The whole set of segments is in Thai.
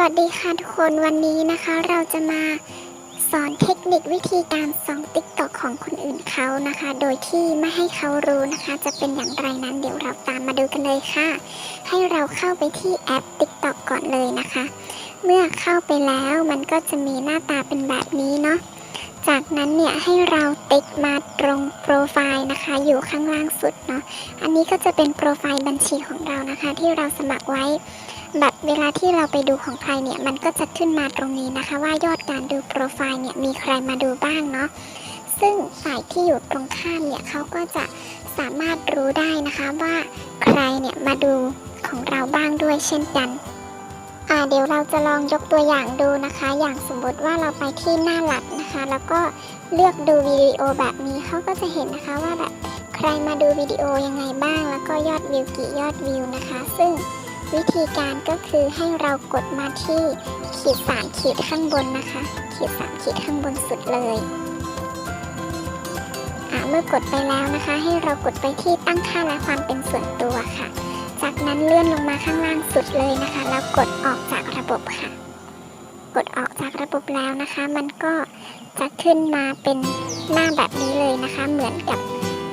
วัสดีค่ะทุกคนวันนี้นะคะเราจะมาสอนเทคนิควิธีการส่องติ๊กตอกของคนอื่นเขานะคะ โดยที่ไม่ให้เขารู้นะคะ จะเป็นอย่างไรนั้นเดี๋ยวเราตามมาดูกันเลยค่ะ ให้เราเข้าไปที่แอป TikTok ก่อนเลยนะคะ เมื่อเข้าไปแล้วมันก็จะมีหน้าตาเป็นแบบนี้เนาะจากนั้นเนี่ยให้เราติ๊กมาตรงโปรไฟล์นะคะ อยู่ข้างล่างสุดเนาะอันนี้ก็จะเป็นโปรไฟล์บัญชีของเรานะคะ ที่เราสมัครไว้ แบบเวลาที่เราไปดูของใครเนี่ยมันก็จะขึ้นมาตรงนี้นะคะ ว่ายอดการดูโปรไฟล์เนี่ยมีใครมาดูบ้างเนาะซึ่งฝ่ายที่อยู่ตรงข้ามเนี่ยเขาก็จะสามารถรู้ได้นะคะว่าใครเนี่ยมาดูของเราบ้างด้วยเช่นกันเดี๋ยวเราจะลองยกตัวอย่างดูนะคะ อย่างสมมติว่าเราไปที่หน้าหลักนะคะ แล้วก็เลือกดูวิดีโอแบบนี้เขาก็จะเห็นนะคะว่าแบบใครมาดูวิดีโอยังไงบ้าง แล้วก็ยอดวิวกี่ยอดวิวนะคะ ซึ่ง วิธีการก็คือให้เรากดมาที่ขีดสามขีดข้างบนนะคะ ขีดสามขีดข้างบนสุดเลยเมื่อกดไปแล้วนะคะ ให้เรากดไปที่ตั้งค่าและความเป็นส่วนตัวค่ะ จากนั้นเลื่อนลงมาข้างล่างสุดเลยนะคะ แล้วกดออกจากระบบค่ะ กดออกจากระบบแล้วนะคะ มันก็จะขึ้นมาเป็นหน้าแบบนี้เลยนะคะ เหมือนกับ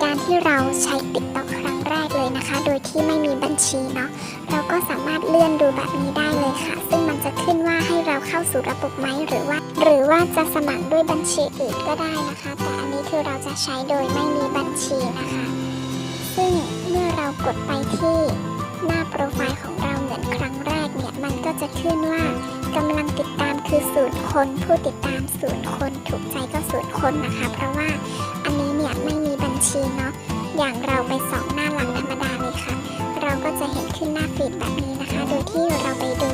การที่เราใช้ติ๊กต็อกครั้งแรกเลยนะคะ โดยที่ไม่มีบัญชีเนาะ ก็สามารถเลื่อนดูแบบนี้ได้เลยค่ะ ซึ่งมันจะขึ้นว่าให้เราเข้าสู่ระบบไหมหรือว่า หรือว่าจะสมัครด้วยบัญชีอื่นก็ได้นะคะ แต่อันนี้คือเราจะใช้โดยไม่มีบัญชีนะคะ ซึ่งเมื่อเรากดไปที่หน้าโปรไฟล์ของเราเหมือนครั้งแรกเนี่ยมันก็จะขึ้นว่ากำลังติดตามคือศูนย์คนผู้ติดตามศูนย์คนถูกใจก็ศูนย์คนนะคะ เพราะว่าอันนี้เนี่ยไม่มีบัญชีเนาะอย่างเรา ขึ้นหน้าฟีดแบบนี้นะคะ โดยที่เราไปดู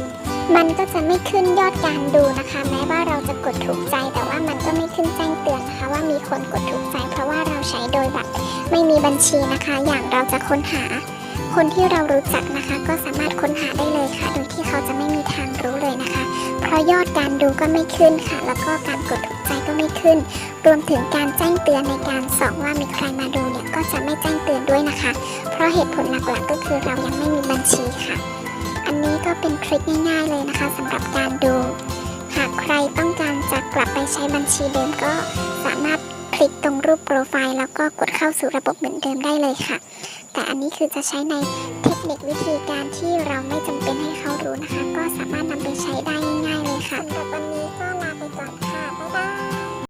มันก็จะไม่ขึ้นยอดการดูนะคะ แม้ว่าเราจะกดถูกใจ แต่ว่ามันก็ไม่ขึ้นแจ้งเตือนนะคะ ว่ามีคนกดถูกใจ เพราะว่าเราใช้โดยแบบไม่มีบัญชีนะคะ อย่างเราจะค้นหา คนที่เรารู้จักนะคะ ก็สามารถค้นหาได้เลยค่ะ โดยที่เขาจะไม่มีทางรู้เลยนะคะ เพราะยอดการดูก็ไม่ขึ้นค่ะ แล้วก็การกดถูกใจก็ไม่ขึ้น รวมถึงการแจ้งเตือนในการส่องว่ามีใครมาดูเนี่ยก็จะไม่แจ้งเตือนด้วยนะคะ ราะเหตุผลหลักๆก็คือเรายังไม่มีบัญชีค่ะ อันนี้ก็เป็นทริคง่ายๆเลยนะคะสำหรับการดู หากใครต้องการจะกลับไปใช้บัญชีเดิมก็สามารถคลิกตรงรูปโปรไฟล์แล้วก็กดเข้าสู่ระบบเหมือนเดิมได้เลยค่ะ แต่อันนี้คือจะใช้ในเทคนิควิธีการที่เราไม่จำเป็นให้เขารู้นะคะ ก็สามารถนำไปใช้ได้ง่ายๆเลยค่ะสำหรับวันนี้ก็ลาไปก่อนค่ะ บ๊ายบาย